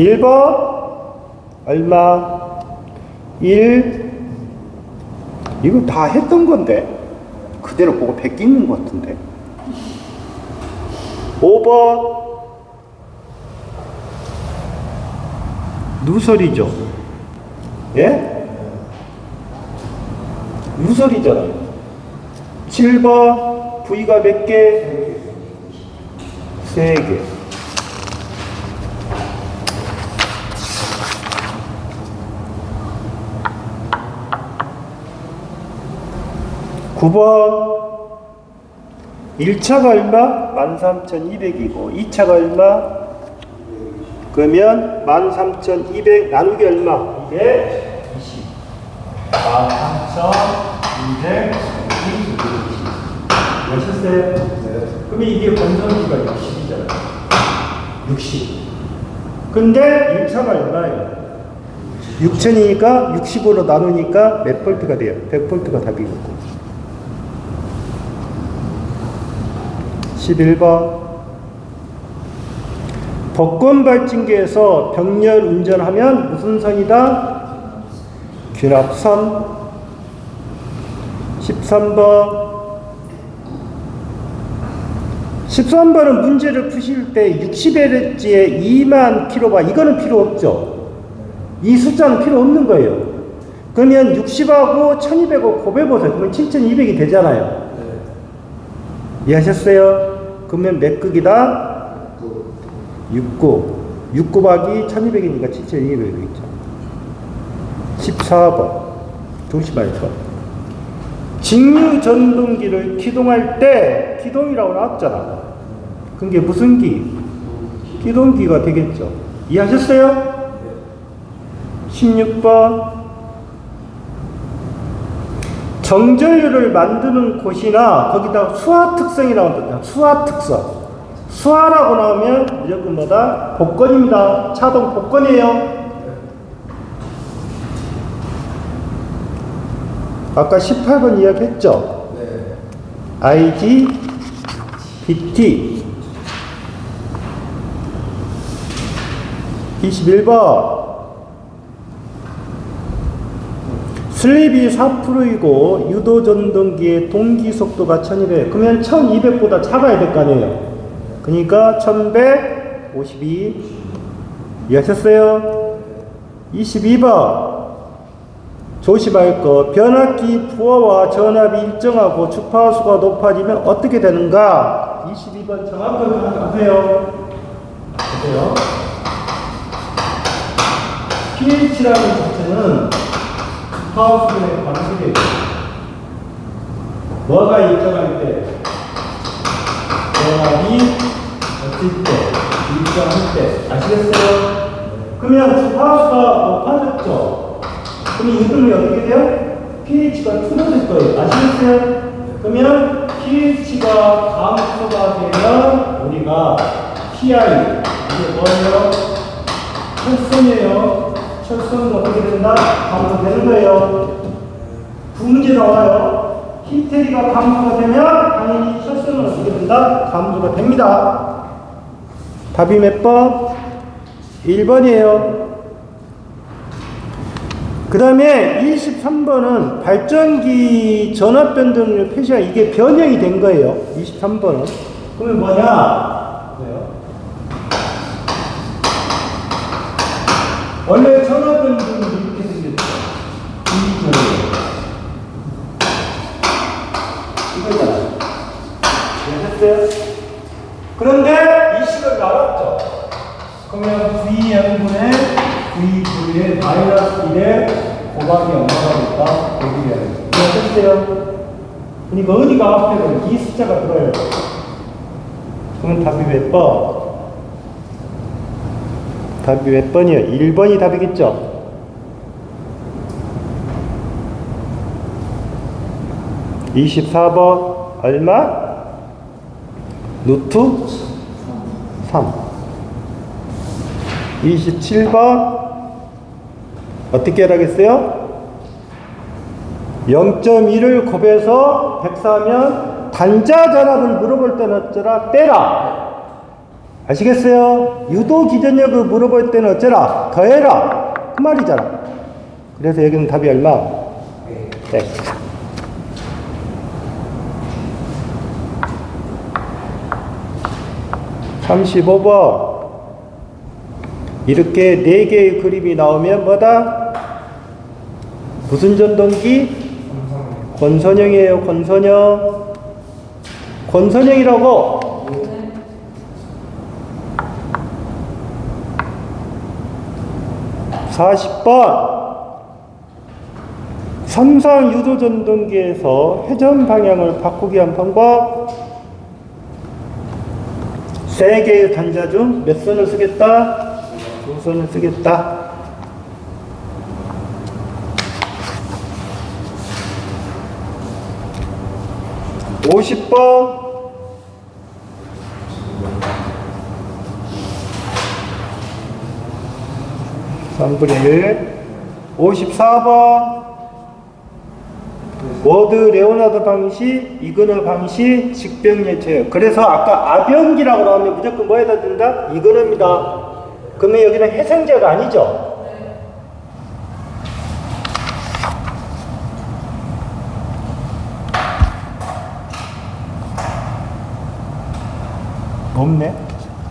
1번. 얼마? 1 이거 다 했던 건데? 그대로 보고 베끼는 것 같은데. 5번. 누설이죠? 예? 누설이잖아요. 7번. V가 몇 개? 3개 9번 1차가 얼마? 13,200이고 2차가 얼마? 그러면 13,200 나누기 얼마? 이게 20 13,200 몇이었어요? 그러면 이게 건성비가 60이잖아요 60 근데 1차가 얼마예요? 6천이니까 60으로 나누니까 몇 볼트가 돼요? 100볼트가 답이겠고 11번 복권 발진기에서 병렬 운전하면 무슨 선이다? 균합선 13번 13번은 문제를 푸실 때 60Hz에 2만 킬로바 이거는 필요 없죠. 이 숫자는 필요 없는 거예요. 그러면 60하고 1200하고 곱해보세요. 그러면 7200이 되잖아요. 이해하셨어요? 그러면 몇 극이다? 6구. 6 곱하기 1200이니까 7200이 되겠죠. 14번. 조심하셔. 직류 전동기를 기동할 때 기동이라고 나왔잖아. 그게 무슨 기? 기동기가 되겠죠. 이해하셨어요? 16번. 정전류를 만드는 곳이나 거기다 수화 특성이 나온다. 수화 특성. 수화라고 나오면 무조건 뭐다? 복권입니다. 차동 복권이에요. 아까 18번 이야기했죠? IG, BT. 21번. 슬립이 4%이고 유도 전동기의 동기 속도가 1200. 그러면 1200보다 작아야 될 거 아니에요. 그러니까 1152. 이해하셨어요? 22번. 조심할 것. 변압기 부하와 전압이 일정하고 주파수가 높아지면 어떻게 되는가? 22번 정확하게 보세요. 보세요. pH라는 자체는 주파수의 관계돼요. 뭐가 일정할 때? 전압이 어떨 때? 일정할 때. 아시겠어요? 그러면 주파수가 높아졌죠? 그럼 이름이 어떻게 돼요? pH가 줄어들 거예요. 아시겠어요? 그러면 pH가 감소가 되면 우리가 PI 이게 뭐예요? 철선이에요. 철선은 어떻게 된다? 감소되는 거예요. 두 문제 나와요. 히테리가 감소가 되면 당연히 철선은 어떻게 된다? 감소가 됩니다. 답이 몇 번? 1번이에요. 그 다음에 23번은 발전기 전압 변동률 표시가 이게 변형이 된 거예요. 23번은. 그러면 뭐냐? 뭐예요? 원래 변동률이 이렇게 생겼죠. 이 변형. 이거잖아요. 이해했어요? 그런데 이 식을 나왔죠. 그러면 Vn분의 V분의 마이너스 1에 곱하기 얼마가 될까? 1이에요. 이해하셨어요? 그러니까 어디가 앞에는 이 숫자가 들어요. 그러면 답이 몇 번? 답이 몇 번이에요? 1번이 답이겠죠? (24번) 얼마? 루트 3 27번 어떻게 하라겠어요? 0.1을 곱해서 104면 단자 전압을 물어볼 때는 어쩌라? 빼라. 아시겠어요? 유도 기전력을 물어볼 때는 어쩌라? 더해라. 그 말이잖아. 그래서 여기는 답이 얼마? 네. 35번. 이렇게 네 개의 그림이 나오면 뭐다? 무슨 전동기? 권선형이에요, 권선형. 권선형이라고. 40번. 삼상 유도 전동기에서 회전 방향을 바꾸기 위한 방법. 세 개의 단자 중 몇 선을 쓰겠다? 두 선을 쓰겠다. 50번. 삼분의 1. 54번. 워드 레오나드 방식, 이그너 방식, 직병 예체요. 그래서 아까 아병기라고 나오면 무조건 뭐 해야 된다? 이그너입니다. 그러면 여기는 해생제가 아니죠? 없네.